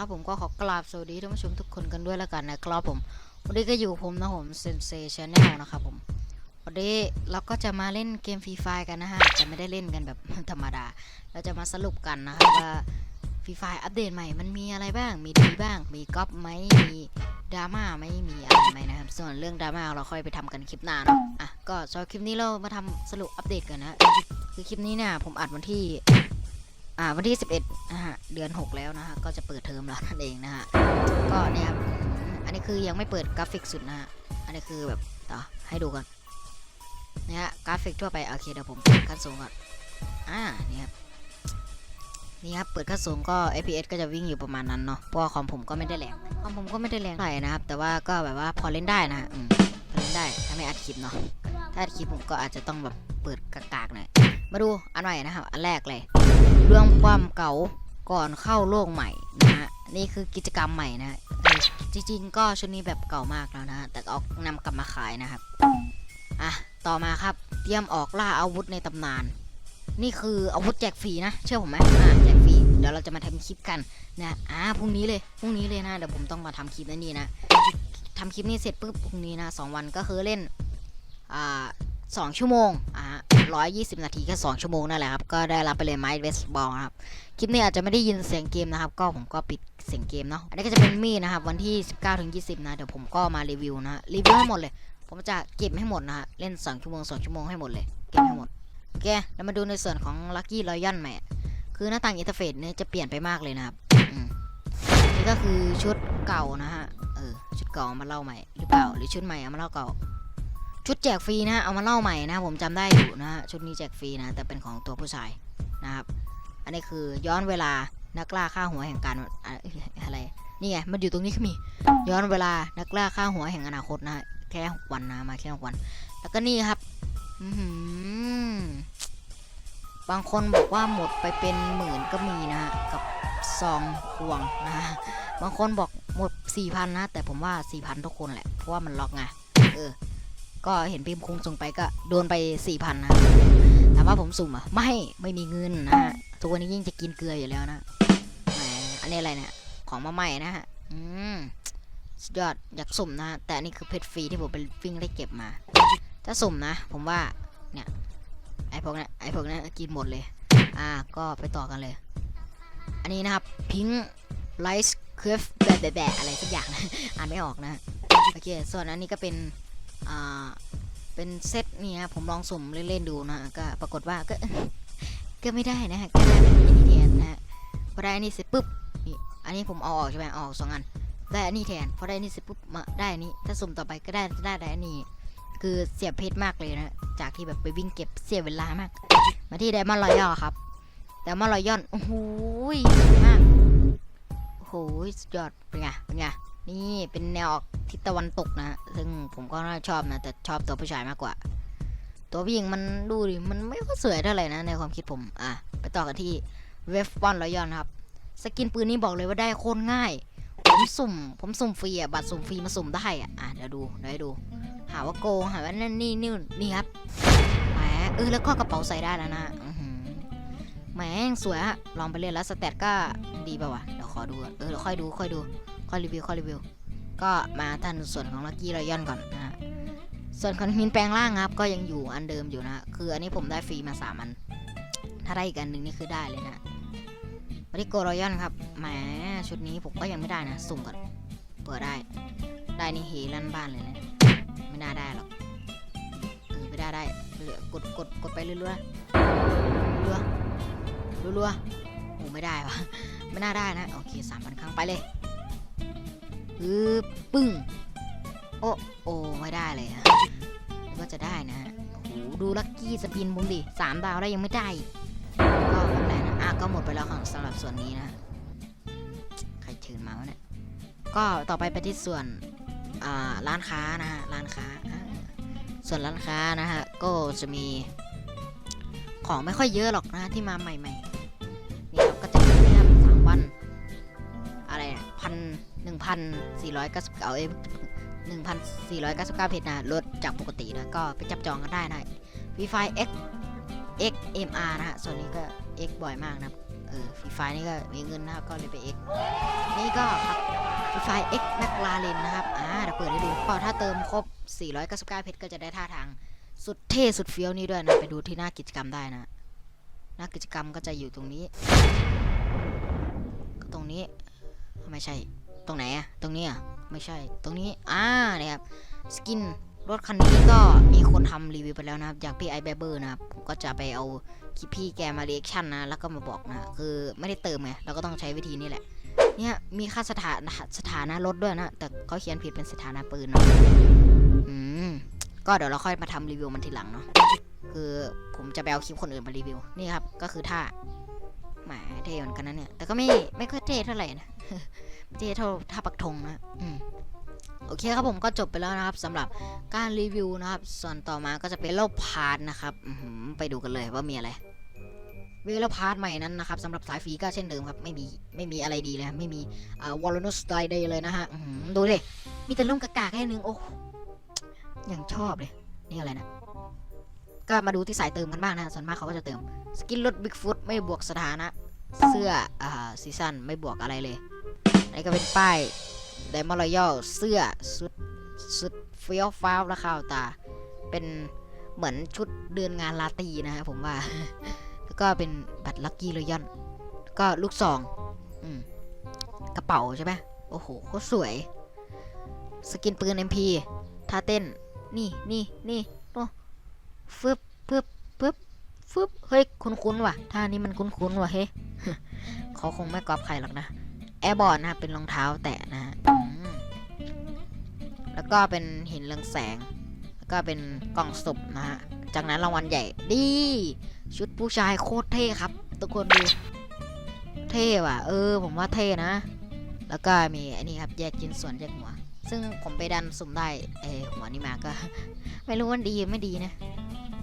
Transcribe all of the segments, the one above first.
นะครับผมก็ขอกราบสวัสดีท่านผู้ชมทุกคนกันด้วยแล้วกันนะครับผม วันนี้ก็อยู่ผมนะผมเซนเซชันแนลนะครับผมวันนี้เราก็จะมาเล่นเกมฟรีไฟกันนะฮะจะไม่ได้เล่นกันแบบธรรมดา เราจะมาสรุปกันนะครับว่าฟรีไฟอัปเดตใหม่มันมีอะไรบ้าง มีดีบ้าง มีก๊อปไหมมีดราม่าไหมมีอะไรไหมนะครับ ส่วนเรื่องดราม่าเราค่อยไปทำกันคลิปหน้าเนาะอะก็สำหรับคลิปนี้เรามาทำสรุปอัปเดตกันนะคือคลิปนี้เนี่ยผมอัดวันที่ อ่าวันที่ 11นะฮะเดือน 6 แล้วนะฮะก็จะเปิดเทอมแล้วนั่นเองนะฮะก็เนี่ยครับอันนี้คือยังไม่เปิดกราฟิกสุดนะฮะอันนี้คือแบบต่อให้ดูกันนะฮะกราฟิกทั่วไปโอเคเดี๋ยวผมเปิดขั้นสูงก่อนอ่านี่ครับนี่ครับเปิดขั้นสูงก็ FPS ก็จะวิ่งอยู่ประมาณนั้นเนาะเพราะว่าคอมผมก็ไม่ได้แรงคอมผมก็ไม่ได้แรงเท่าไหร่นะครับ แต่ว่าก็แบบว่าพอเล่นได้นะอืมพอเล่นได้ถ้าไม่อัดคลิปเนาะถ้าอัดคลิปผมก็อาจจะต้องแบบเปิดกากๆหน่อย มาดูอันใหม่นะครับ อันแรกเลย เรื่องความเก่าก่อนเข้าโลกใหม่นะฮะนี่คือกิจกรรมใหม่นะจริงๆ ก็ชุดนี้แบบเก่ามากแล้วนะ แต่ก็เอานำกลับมาขายนะครับอะต่อมาครับ เตรียมออกล่าอาวุธในตำนาน นี่คืออาวุธแจกฟรีนะ เชื่อผมไหมอ่าแจกฟรีเดี๋ยวเราจะมาทำคลิปกันนะอ่าพรุ่งนี้เลยพรุ่งนี้เลยนะเดี๋ยวผมต้องมาทำคลิปนั่นนี่นะทำคลิปนี้เสร็จปุ๊บพรุ่งนี้นะสองวันก็คือเล่นอ่าสองชั่วโมง อ่าร้อยยี่สิบนาทีแค่สองชั่วโมงนั่นแหละครับ ก็ได้รับไปเลยไม้เบสบอลครับ คลิปนี้อาจจะไม่ได้ยินเสียงเกมนะครับ ก็ผมก็ปิดเสียงเกมเนาะ อันนี้ก็จะเป็นมีดนะครับ วันที่ 19ถึง20 นะ เดี๋ยวผมก็มารีวิวนะรีวิวให้หมดเลย ผมจะเก็บให้หมดนะฮะ เล่น 2 ชั่วโมง 2 ชั่วโมงให้หมดเลย เก็บให้หมด โอเค แล้วมาดูในส่วนของ Lucky Royal ใหม่ คือหน้าต่างอินเทอร์เฟซเนี่ยจะเปลี่ยนไปมากเลยนะครับนี่ก็คือชุดเก่านะฮะ เออ ชุดเก่าเอามาเล่าใหม่หรือเปล่า หรือชุดใหม่เอามาเล่าเก่า ชุดแจกฟรีนะฮะเอามาเล่าใหม่นะผมจำได้อยู่นะฮะชุดนี้แจกฟรีนะ แต่เป็นของตัวผู้ชายนะครับ อันนี้คือย้อนเวลานักล่าฆ่าหัวแห่งการอะไรนี่ไงมันอยู่ตรงนี้ก็มี ย้อนเวลานักล่าฆ่าหัวแห่งอนาคตนะฮะแค่หกวันนะมาแค่หกวัน แล้วก็นี่ครับบางคนบอกว่าหมดไปเป็นหมื่นก็มีนะฮะกับซองควงนะฮะบางคนบอกหมดสี่พันนะ แต่ผมว่าสี่พันทุกคนแหละ เพราะว่ามันล็อกไงเออ ก็เห็นพิมพ์คงส่งไปก็โดนไปสี่พันนะถามว่าผมสุ่มอะไม่ไม่มีเงินนะฮะทุกวันนี้ยิ่งจะกินเกลืออยู่แล้วนะแหมอันนี้อะไรเนี่ยของมาใหม่นะฮะอืมสุดยอดอยากสุ่มนะแต่อันนี่คือเพชรฟรีที่ผมไปวิ่งได้เก็บมา ถ้าสุ่มนะ ผมว่าเนี่ยไอพวกเนี้ยไอพวกเนี้ยกินหมดเลย อ่าก็ไปต่อกันเลย อันนี้นะครับพิงไลท์เคฟแบะแบะอะไรสักอย่างนะอ่านไม่ออกนะโอเคส่วนอันนี้ก็เป็น เป็นเซตเนี่นะผมลองสุ่มเล่นๆดูนะก็ปรากฏว่าก็ก็ไม่ได้นะฮะก็ได้เป็นอันนี้แทนนะฮะพอได้อันนี้เสร็จปุ๊บนี่อันนี้ผมเอาออกใช่ไหมออกสองอันได้อันนี้แทนพอได้อันนี้เสร็จปุ๊บมาได้อันนี้ถ้าสุ่มต่อไปก็ได้ได้ได้อันนี้คือเสียเพชรมากเลยนะจากที่แบบไปวิ่งเก็บเสียเวลามาก มาที่ไดมอนด์รอยัลครับไดมอนด์รอยัลโอ้โหสวยมากโอ้โหยอดเป็นไงเป็นไง นี่เป็นแนวออกทิศตะวันตกนะ ซึ่งผมก็น่าชอบนะ แต่ชอบตัวผู้ชายมากกว่า ตัวผู้หญิงมันดูดิ มันไม่ค่อยสวยเท่าไหร่นะ ในความคิดผม อะ ไปต่อกันที่เวฟบอลรอยอนครับ สกินปืนนี้บอกเลยว่าได้โคตรง่าย ผมสุ่ม ผมสุ่มฟรีอะ บัตรสุ่มฟรีมาสุ่มได้อะ อะเดี๋ยวดูเดี๋ยวดู หาว่าโกง หาว่านั่นนี่นี่นี่ครับ แหม เออ แล้วก็กระเป๋าใส่ได้แล้วนะแหมสวยอะลองไปเล่นแล้วสเตตก็ดีป่าวะ เดี๋ยวขอดู เออ เดี๋ยวค่อยดู ค่อยดู ค่อรีวิวค่อรีวิว ก็มาท่านส่วนของลักกี้รอยอนก่อนนะฮะส่วนของมินแปลงร่างครับ ก็ยังอยู่อันเดิมอยู่นะคืออันนี้ผมได้ฟรีมาสามอัน ถ้าได้อีกอันหนึ่งนี่คือได้เลยนะมาที่โกรอยอนครับแหมชุดนี้ผมก็ยังไม่ได้นะสุ่มก่อนเปิดได้ ได้นี่เฮลั่นบ้านเลยนะไม่น่าได้หรอกเออไม่ได้ได้เหลือกดกดกดไปเรื่อยๆเรื่อยๆรัวๆโอ้ไม่ได้วะไม่น่าได้นะ โอเคสามพันครั้งไปเลยือปึ้ง โอ้โอ้ไม่ได้เลยฮะก็จะได้นะโอ้โหดูลักกี้สปินบุ้งดิสามดาวได้ยังไม่ได้ ก็ไม่เป็นไรนะอะก็หมดไปแล้วของสำหรับส่วนนี้นะ ใครถือมาวะเนี่ย ก็ต่อไปไปที่ส่วนอ่าร้านค้านะฮะร้านค้าอ่าส่วนร้านค้านะฮะก็จะมี ของไม่ค่อยเยอะหรอกนะที่มาใหม่ๆนี่เราก็จะมีนะครับสามวัน อะไรพัน หนึ่งพันสี่ร้อยเก้าสิบเก้าเอ้หนึ่งพันสี่ร้อยเก้าสิบเก้าเพจนะลดจากปกตินะ ก็ไปจับจองกันได้นะ v ีไฟ X X M R นะฮะส่วนนี้ก็ X บ่อยมากนะเออฟรีไฟนี่ก็มีเงินนะครับก็เลยไป X นี่ก็ครับฟรีไฟ X แมคลาเรนนะครับอ่าเดี๋ยวเปิดให้ดูก็ถ้าเติมครบ 499 เพชรก็จะได้ท่าทาง สุดเท่สุดเฟี้ยวนี้ด้วยนะ ไปดูที่หน้ากิจกรรมได้นะหน้ากิจกรรมก็จะอยู่ตรงนี้ ก็ตรงนี้ไม่ใช่ ตรงไหนอะตรงนี้อะไม่ใช่ ตรงนี้ อ่าเนี่ยครับสกินรถคันนี้ก็มีคนทำรีวิวไปแล้วนะครับ จากพี่ไอแบเบอร์นะครับผมก็จะไปเอาคลิปพี่แกมาเรีแอคชั่นนะ แล้วก็มาบอกนะ คือไม่ได้เติมไง เราก็ต้องใช้วิธีนี้แหละ เนี่ยมีค่าสถานะสถานะรถด้วยนะ แต่เขาเขียนผิดเป็นสถานะปืนนะอืม ก็เดี๋ยวเราค่อยมาทำรีวิวมันทีหลังเนาะ คือผมจะไปเอาคลิปคนอื่นมารีวิว นี่ครับ ก็คือท่า หมเท่เหมือนกันนะเนี่ย แต่ก็ไม่ไม่ค่อยเท่เท่าไหร่นะเท่เท่าท่าปักธงนะอืมโอเคครับผมก็จบไปแล้วนะครับสำหรับการรีวิวนะครับ ส่วนต่อมาก็จะเป็นเล่าพาร์ทนะครับไปดูกันเลยว่ามีอะไรเวลาพาร์ทใหม่นั้นนะครับสำหรับสายฟรีก็เช่นเดิมครับ ไม่มีไม่มีอะไรดีเลยไม่มีวอลลนุสไตเดย์เลยนะฮะดูดิมีแต่ล่มกากๆแค่นึงโอ้ยังชอบเลย นี่อะไรนะ ก็มาดูที่สายเติมกันบ้างนะ ส่วนมากเขาก็จะเติม สกินรถบิ๊กฟุตไม่บวกสถานะ เสื้ออ่าซีซั่นไม่บวกอะไรเลยอันนี้ก็เป็นป้ายไดมอนด์รอยัลเสื้อสุดสุดเฟี้ยวฟ้าวและข้าวตา เป็นเหมือนชุดเดินงานลาตีนะฮะผมว่า แล้วก็เป็นบัตรลัคกี้รอยัลก็ลูกซองอืมกระเป๋าใช่ไหมโอ้โหโคตรสวย สกินปืน MP ท่าเต้น นี่นี่นี่ ฟึบฟึบฟึบฟึบเฮ้ย คุ้นๆว่ะท่านี้มันคุ้นๆว่ะเฮ้ยเขาคงไม่กรอบใครหรอกนะแอร์บอร์ดนะเป็นรองเท้าแตะนะฮะแล้วก็เป็นหินเรืองแสง แล้วก็เป็นกล่องศพนะฮะ จากนั้นรางวัลใหญ่ดี ชุดผู้ชายโคตรเท่ครับ ทุกคนดู เท่ว่ะ เออ ผมว่าเท่นะ แล้วก็มีอันนี้ครับแยกชิ้นส่วนแยกหัว ซึ่งผมไปดันสุ่มได้เออหัวนี่มาก็ ไม่รู้ว่าดีไม่ดีนะ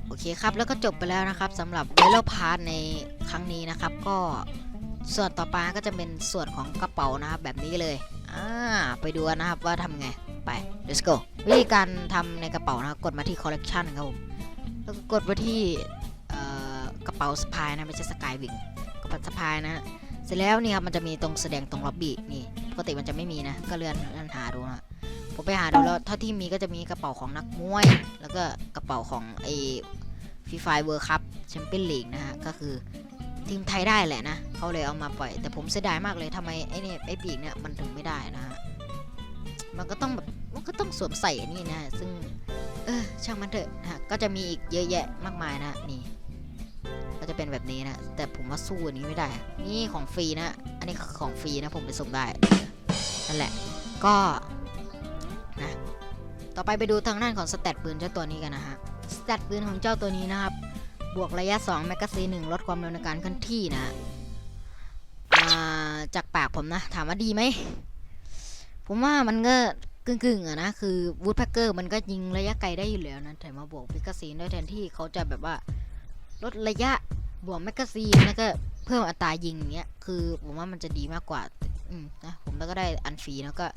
โอเคครับแล้วก็จบไปแล้วนะครับสำหรับเวลพาร์ทในครั้งนี้นะครับ ก็ส่วนต่อไปก็จะเป็นส่วนของกระเป๋านะครับแบบนี้เลยอ่าไปดูนะครับว่าทำไงไป let's go วิธีการทำในกระเป๋านะกดมาที่ collection ครับผมแล้วก็กดไปที่กระเป๋าสะพายนะไม่ใช่สกายวิงกระเป๋าสะพายนะเสร็จแล้วนี่ครับมันจะมีตรงแสดงตรงล็อบบี้นี่ปกติมันจะไม่มีนะ ก็เลื่อนเลื่อนหาดูนะ ผมไปหาดูแล้วเท่าที่มีก็จะมีกระเป๋าของนักมวย แล้วก็กระเป๋าของไอฟีไฟเวิร์คัพแชมเปี้ยนลีกนะฮะ ก็คือทีมไทยได้แหละนะ เขาเลยเอามาปล่อย แต่ผมเสียดายมากเลยทำไมไอเนี่ไอ้ปีกเนี่ยมันถึงไม่ได้นะฮะ มันก็ต้องแบบมันก็ต้องสวมใส่อันนี้นะ ซึ่ง เออช่างมันเถอะนะฮะก็จะมีอีกเยอะแยะมากมายนะนี่ ก็จะเป็นแบบนี้นะ แต่ผมว่าสู้อันนี้ไม่ได้ นี่ของฟรีนะ อันนี้ของฟรีนะผมไปส่งได้ นั่นแหละ ก็ ต่อไปไปดูทางด้านของสเตตปืนเจ้าตัวนี้กันนะฮะ สเตตปืนของเจ้าตัวนี้นะครับ บวกระยะ 2 แมกกาซีน1ลดความเร็วในการเคลื่อนที่นะฮะจากปากผมนะ ถามว่าดีไหม ผมว่ามันก็กึ่งๆอะนะ คือวูดแพคเกอร์มันก็ยิงระยะไกลได้อยู่แล้วนะแต่มาบวกพิกกาซีนด้วยแทนที่เขาจะแบบว่าลดระยะบวกแมกกาซีนแล้วก็เพิ่มอัตรายิงเงี้ย คือผมว่ามันจะดีมากกว่า อืมนะ ผมแล้วก็ได้อันฟรีแล้วก็